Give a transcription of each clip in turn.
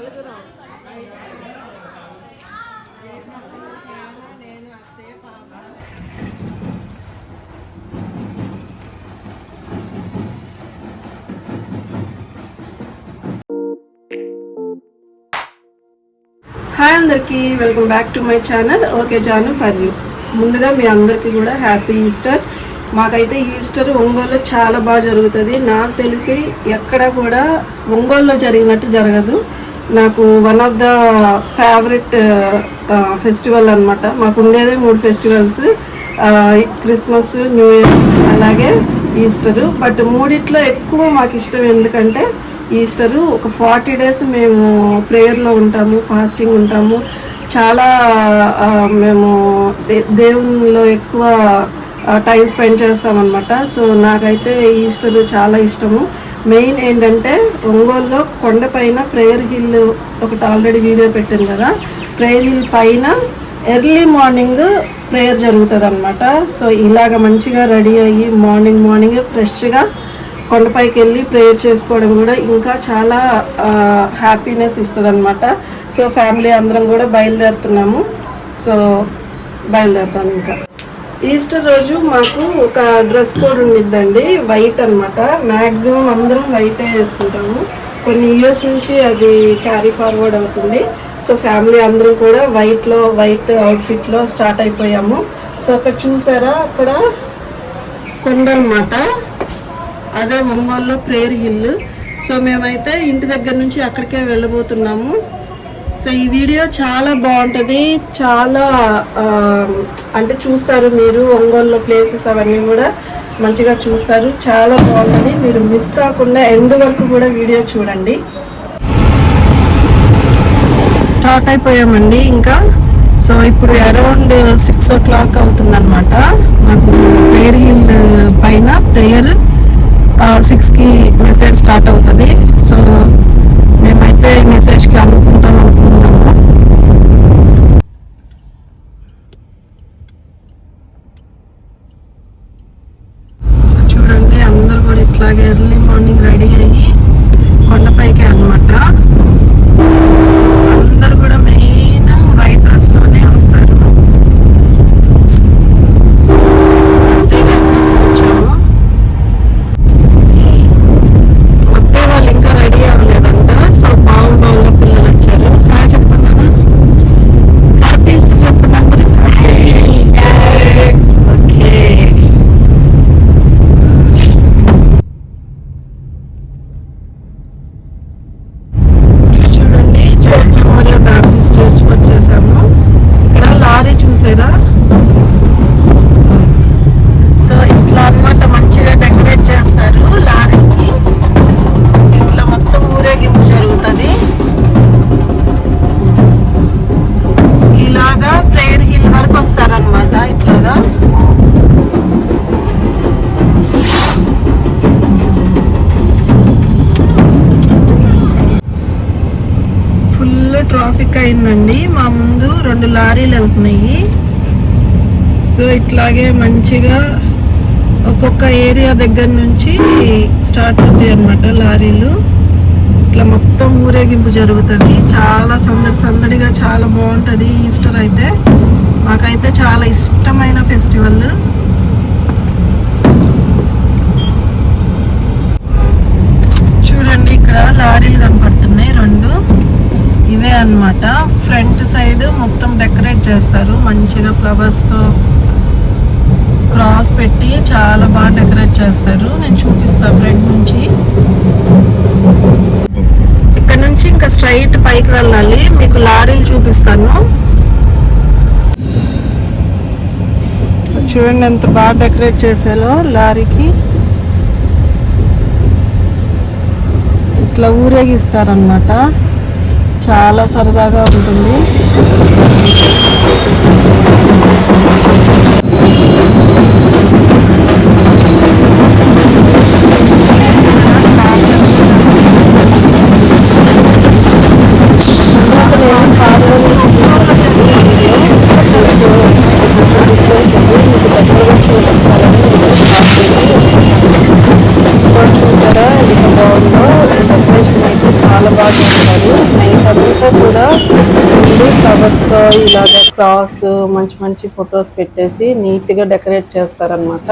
నలుగురం? నేను అత్తయ్య పాప హాయ్ అందరికీ welcome back to my channel. Okay Janu for you. ముందుగా మీ అందరికీ కూడా హ్యాపీ ఈస్టర్. మాకైతే ఈస్టర్ ఒంగోలులో చాలా బాగా జరుగుతుంది. నాకు తెలిసి ఎక్కడ కూడా ఒంగోలులో జరిగినట్టు జరగదు. నాకు one of the favourite festival అనమాట మాకు ఉండేదే మూడు ఫెస్టివల్స్ క్రిస్మస్ న్యూ ఇయర్ అలాగే ఈస్టరు బట్ మూడిట్లో ఎక్కువ మాకు ఇష్టం ఎందుకంటే ఈస్టరు ఒక ఫార్టీ డేస్ మేము ప్రేయర్లో ఉంటాము ఫాస్టింగ్ ఉంటాము. చాలా uh, మేము దేవునిలో ఎక్కువ uh, టైం స్పెండ్ చేస్తామన్నమాట. సో నాకైతే ఈస్టర్ చాలా ఇష్టము. మెయిన్ ఏంటంటే ఒంగోలులో కొండపైన ప్రేయర్ హిల్ ఒకటి ఆల్రెడీ వీడియో పెట్టాను కదా. ప్రేయర్ హిల్ పైన ఎర్లీ మార్నింగ్ ప్రేయర్ జరుగుతుంది అనమాట సో ఇలాగ మంచిగా రెడీ అయ్యి మార్నింగ్ మార్నింగ్ ఫ్రెష్గా కొండపైకి వెళ్ళి ప్రేయర్ చేసుకోవడం కూడా ఇంకా చాలా హ్యాపీనెస్ ఇస్తుంది అనమాట సో ఫ్యామిలీ అందరం కూడా బయలుదేరుతున్నాము. సో బయలుదేరుతాం ఇంకా. ఈస్టర్ రోజు మాకు ఒక డ్రెస్ కోడ్ ఉండిద్దండి వైట్ అన్నమాట. మ్యాక్సిమం అందరం వైటే వేసుకుంటాము. కొన్ని ఇయర్స్ నుంచి అది క్యారీ ఫార్వర్డ్ అవుతుంది. సో ఫ్యామిలీ అందరం కూడా వైట్లో వైట్ అవుట్ఫిట్లో స్టార్ట్ అయిపోయాము. సో అక్కడ చూసారా? అక్కడ కొండ అన్నమాట. అదే ఒంగోలులో ప్రేయర్ హిల్. సో మేమైతే ఇంటి దగ్గర నుంచి అక్కడికే వెళ్ళబోతున్నాము. సో ఈ వీడియో చాలా బాగుంటుంది. చాలా అంటే చూస్తారు మీరు ఒంగోలులో ప్లేసెస్ అవన్నీ కూడా మంచిగా చూస్తారు. చాలా బాగుంటుంది. మీరు మిస్ కాకుండా ఎండ్ వరకు కూడా వీడియో చూడండి. స్టార్ట్ అయిపోయామండి ఇంకా. సో ఇప్పుడు అరౌండ్ సిక్స్ ఓ క్లాక్ అవుతుంది అనమాట మాకు ప్రేయర్ హిల్ పైన ప్రేయర్ సిక్స్కి మెసేజ్ స్టార్ట్ అవుతుంది. సో మేమైతే మెసేజ్కి అనుకుంటాం అట్లాగే ఎర్లీ మార్నింగ్ రెడీ అయ్యి కొండపైకి అనమాట అయిపోయిందండి. మా ముందు రెండు లారీలు వెళ్తున్నాయి. సో ఇట్లాగే మంచిగా ఒక్కొక్క ఏరియా దగ్గర నుంచి స్టార్ట్ అవుతాయి అన్నమాట లారీలు. ఇట్లా మొత్తం ఊరేగింపు జరుగుతుంది. చాలా సందడి సందడిగా చాలా బాగుంటుంది ఈస్టర్ అయితే. మాకైతే చాలా ఇష్టమైన ఫెస్టివల్. చూడండి ఇక్కడ లారీలు కనపడుతుంది ఇవే అన్నమాట. ఫ్రంట్ సైడ్ మొత్తం డెకరేట్ చేస్తారు. మంచిగా ఫ్లవర్స్తో క్రాస్ పెట్టి చాలా బాగా డెకరేట్ చేస్తారు. నేను చూపిస్తా ఫ్రంట్ నుంచి. ఇక్కడ నుంచి ఇంకా స్ట్రైట్ పైకి వెళ్ళాలి. మీకు లారీలు చూపిస్తాను. చూడండి ఎంత బాగా డెకరేట్ చేశారో లారీకి. ఇట్లా ఊరేగిస్తారనమాట చాలా సరదాగా ఉంటుంది. ఇలాగ క్రాస్ మంచి మంచి ఫొటోస్ పెట్టేసి నీట్గా డెకరేట్ చేస్తారనమాట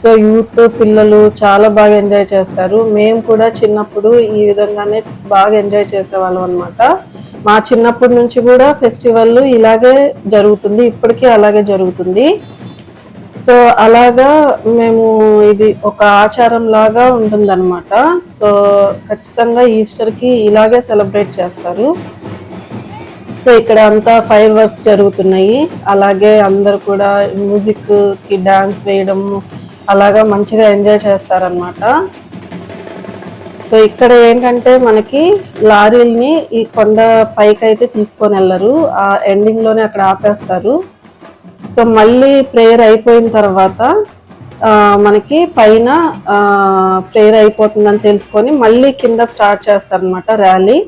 సో యూత్ పిల్లలు చాలా బాగా ఎంజాయ్ చేస్తారు. మేము కూడా చిన్నప్పుడు ఈ విధంగానే బాగా ఎంజాయ్ చేసేవాళ్ళం అనమాట మా చిన్నప్పటి నుంచి కూడా ఫెస్టివల్ ఇలాగే జరుగుతుంది. ఇప్పటికీ అలాగే జరుగుతుంది. సో అలాగా మేము ఇది ఒక ఆచారం లాగా ఉంటుందన్నమాట. సో ఖచ్చితంగా ఈస్టర్కి ఇలాగే సెలబ్రేట్ చేస్తారు. సో ఇక్కడ అంతా ఫైర్ వర్క్స్ జరుగుతున్నాయి. అలాగే అందరు కూడా మ్యూజిక్కి డాన్స్ వేయడం అలాగా మంచిగా ఎంజాయ్ చేస్తారనమాట సో ఇక్కడ ఏంటంటే మనకి లారీల్ని ఈ కొండ పైకి అయితే తీసుకొని వెళ్ళరు. ఆ ఎండింగ్లోనే అక్కడ ఆపేస్తారు. సో మళ్ళీ ప్రేయర్ అయిపోయిన తర్వాత మనకి పైన ప్రేయర్ అయిపోతుందని తెలుసుకొని మళ్ళీ కింద స్టార్ట్ చేస్తారనమాట ర్యాలీ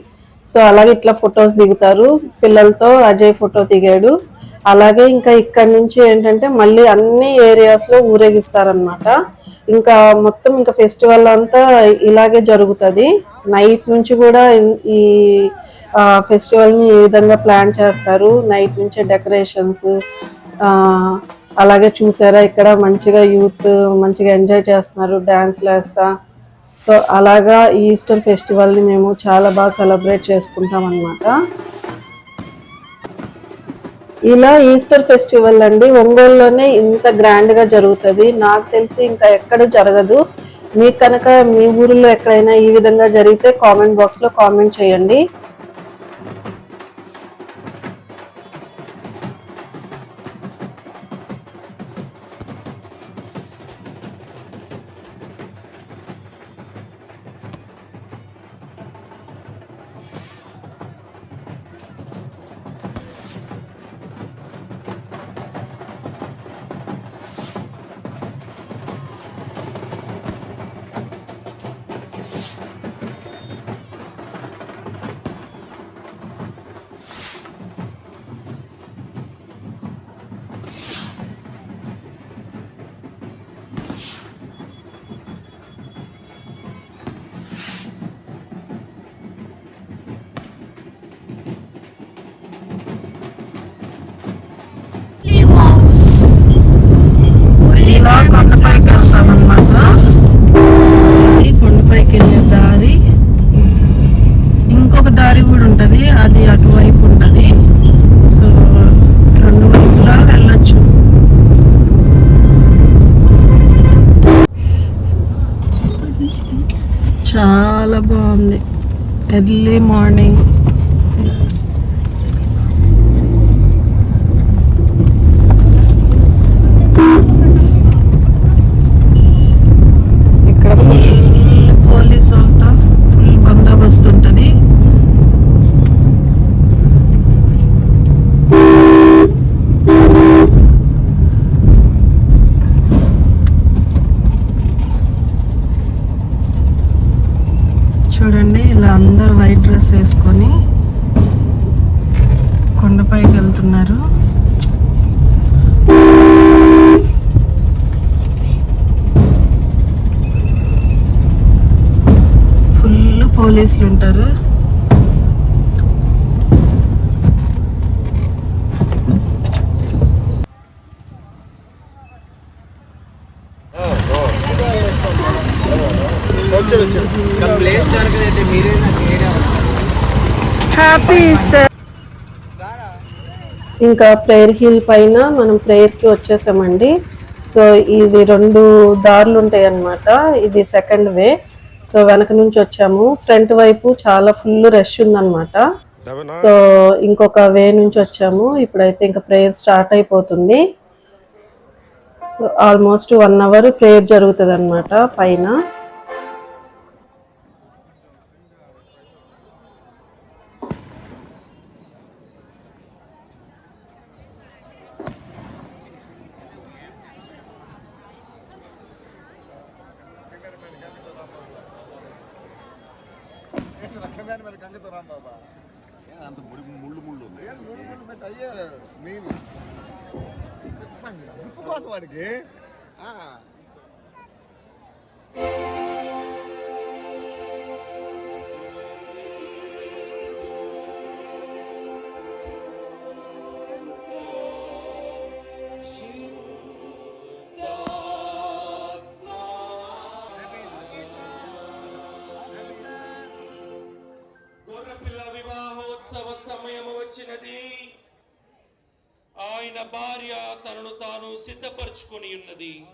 సో అలాగే ఇట్లా ఫొటోస్ దిగుతారు. పిల్లలతో అజయ్ ఫోటో దిగాడు. అలాగే ఇంకా ఇక్కడ నుంచి ఏంటంటే మళ్ళీ అన్ని ఏరియాస్లో ఊరేగిస్తారనమాట ఇంకా మొత్తం ఇంకా ఫెస్టివల్ అంతా ఇలాగే జరుగుతుంది. నైట్ నుంచి కూడా ఈ ఫెస్టివల్ని ఈ విధంగా ప్లాన్ చేస్తారు? నైట్ నుంచే డెకరేషన్స్ అలాగే చూసారా? ఇక్కడ మంచిగా యూత్ మంచిగా ఎంజాయ్ చేస్తున్నారు. డ్యాన్స్లు వేస్తా సో అలాగా ఈ ఈస్టర్ ఫెస్టివల్ని మేము చాలా బాగా సెలబ్రేట్ చేసుకుంటాం అన్నమాట ఇలా ఈస్టర్ ఫెస్టివల్ అండి ఒంగోలులోనే ఇంత గ్రాండ్గా జరుగుతుంది. నాకు తెలిసి ఇంకా ఎక్కడ జరగదు. మీకు కనుక మీ ఊరిలో ఎక్కడైనా ఈ విధంగా జరిగితే కామెంట్ బాక్స్లో కామెంట్ చేయండి. ఇలా కొండపైకి వెళ్తామన్నమాట ఇది కొండపైకి వెళ్ళే దారి. ఇంకొక దారి కూడా ఉంటుంది. అది అటువైపు ఉంటుంది. సో రెండు వైపులా వెళ్ళచ్చు. చాలా బాగుంది. ఎర్లీ మార్నింగ్ ఇక్కడ ఫుల్ పోలీస్ వాళ్ళతో ఫుల్ బందోబస్తు ఉంటుంది చూడండి ఇలా అందరు వైట్ డ్రెస్ వేసుకొని కొండపైకి వెళ్తున్నారు. ఫుల్ పోలీసులు ఉంటారు ప్లేస్ దొరకదైతే మీరే నాకు ఏరియా హ్యాపీ ఈస్టర్ ఇంకా ప్రేయర్ హిల్ పైన మనం ప్రేయర్కి వచ్చేసామండి. సో ఇవి రెండు దారులు ఉంటాయి అన్నమాట ఇది సెకండ్ వే సో వెనక నుంచి వచ్చాము. ఫ్రంట్ వైపు చాలా ఫుల్ రష్ ఉందన్నమాట. సో ఇంకొక వే నుంచి వచ్చాము. ఇప్పుడైతే ఇంకా ప్రేయర్ స్టార్ట్ అయిపోతుంది. ఆల్మోస్ట్ వన్ అవర్ ప్రేయర్ జరుగుతుంది అనమాట పైన. అంత ముడి ముళ్ళు ముళ్ళు ఉంది? అయ్యే నేను ఉప్పు కోసం వాడికి? భార్య తనను తాను సిద్ధపరచుకొని ఉన్నది.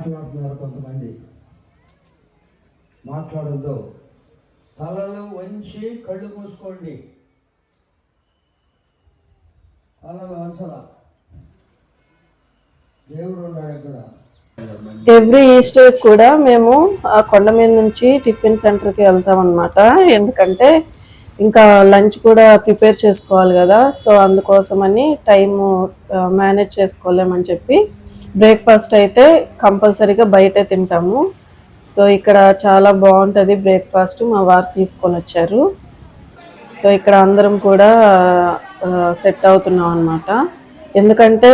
మాట్లాడుతున్నారు కొంతమంది. మాట్లాడద్దు. తలలు వంచి కళ్ళు మూసుకోండి. తలలు వంచరా? దేవుడు ఉన్నాడు ఇక్కడ. ఎవ్రీ ఈస్టర్ కూడా మేము ఆ కొండ మీద నుంచి టిఫిన్ సెంటర్కి వెళ్తాం అనమాట ఎందుకంటే ఇంకా లంచ్ కూడా ప్రిపేర్ చేసుకోవాలి కదా. సో అందుకోసమని టైము మేనేజ్ చేసుకోలేమని చెప్పి బ్రేక్ఫాస్ట్ అయితే కంపల్సరీగా బయటే తింటాము. సో ఇక్కడ చాలా బాగుంటుంది బ్రేక్ఫాస్ట్ మా వారు తీసుకొని వచ్చారు. సో ఇక్కడ అందరం కూడా సెట్ అవుతున్నాం అనమాట ఎందుకంటే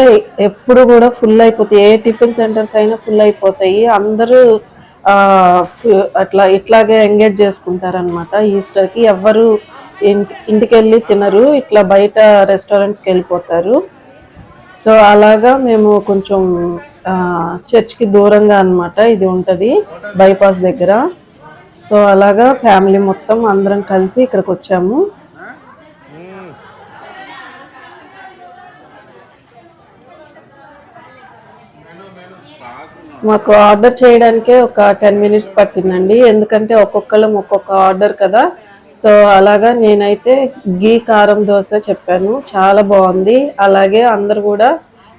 ఎప్పుడు కూడా ఫుల్ అయిపోతాయి. ఏ టిఫిన్ సెంటర్స్ అయినా ఫుల్ అయిపోతాయి. అందరూ అట్లా ఇట్లాగే ఎంగేజ్ చేసుకుంటారనమాట ఈస్టర్కి ఎవ్వరు ఇంటి ఇంటికి వెళ్ళి తినరు. ఇట్లా బయట రెస్టారెంట్స్కి వెళ్ళిపోతారు. సో అలాగా మేము కొంచెం చర్చ్కి దూరంగా అనమాట ఇది ఉంటుంది బైపాస్ దగ్గర. సో అలాగా ఫ్యామిలీ మొత్తం అందరం కలిసి ఇక్కడికి వచ్చాము. మాకు ఆర్డర్ చేయడానికే ఒక టెన్ మినిట్స్ పట్టిందండి. ఎందుకంటే ఒక్కొక్కళ్ళం ఒక్కొక్క ఆర్డర్ కదా. సో అలాగా నేనైతే గీ కారం దోశ చెప్పాను. చాలా బాగుంది. అలాగే అందరు కూడా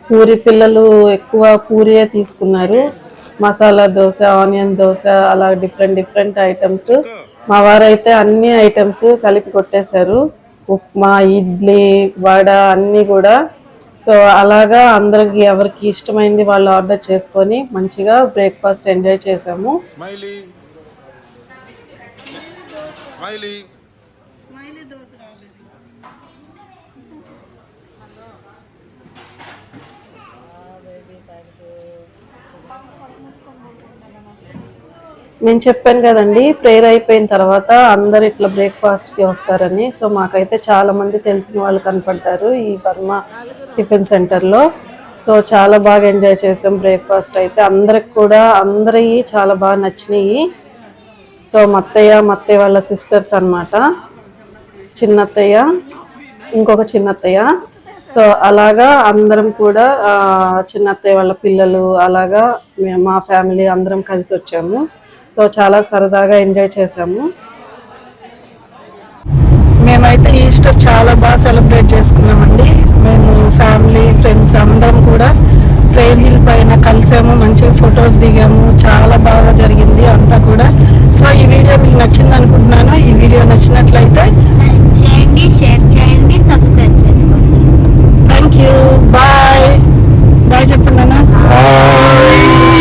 పూరి పిల్లలు ఎక్కువ పూరియే తీసుకున్నారు. మసాలా దోశ ఆనియన్ దోశ అలా డిఫరెంట్ డిఫరెంట్ ఐటమ్స్ మా వారైతే అన్ని ఐటమ్స్ కలిపి కొట్టేశారు. ఉప్మా ఇడ్లీ వడ అన్నీ కూడా. సో అలాగా అందరికి ఎవరికి ఇష్టమైంది వాళ్ళు ఆర్డర్ చేసుకొని మంచిగా బ్రేక్ఫాస్ట్ ఎంజాయ్ చేసాము స్మైలీ. స్మైలీ నేను చెప్పాను కదండి ప్రేయర్ అయిపోయిన తర్వాత అందరు ఇట్లా బ్రేక్ఫాస్ట్కి వస్తారని. సో మాకైతే చాలా మంది తెలిసిన వాళ్ళు కనపడ్డారు ఈ బర్మా టిఫిన్ సెంటర్లో. సో చాలా బాగా ఎంజాయ్ చేసాం బ్రేక్ఫాస్ట్ అయితే. అందరికి కూడా అందరివి చాలా బాగా నచ్చినాయి. సో మత్తయ్య మత్తయ్య వాళ్ళ సిస్టర్స్ అన్నమాట. చిన్నత్తయ్య ఇంకొక చిన్నత్తయ్య. సో అలాగా అందరం కూడా చిన్నత్తయ్య వాళ్ళ పిల్లలు అలాగా మేము మా ఫ్యామిలీ అందరం కలిసి వచ్చాము. సో చాలా సరదాగా ఎంజాయ్ చేసాము మేమైతే ఈస్టర్ చాలా బాగా సెలబ్రేట్ చేసుకున్నామండి. మేము ఫ్యామిలీ ఫ్రెండ్స్ అందరం కూడా ప్రేర్ హిల్ పైన కలిసాము మంచిగా ఫొటోస్ దిగాము. చాలా బాగా జరిగింది అంతా కూడా. సో ఈ వీడియో మీకు నచ్చింది అనుకుంటున్నాను. ఈ వీడియో నచ్చినట్లయితే చేయండి షేర్ చేయండి సబ్స్క్రైబ్ చేసుకోండి. Thank you. బాయ్. బాయ్ చెప్పండి అన్న.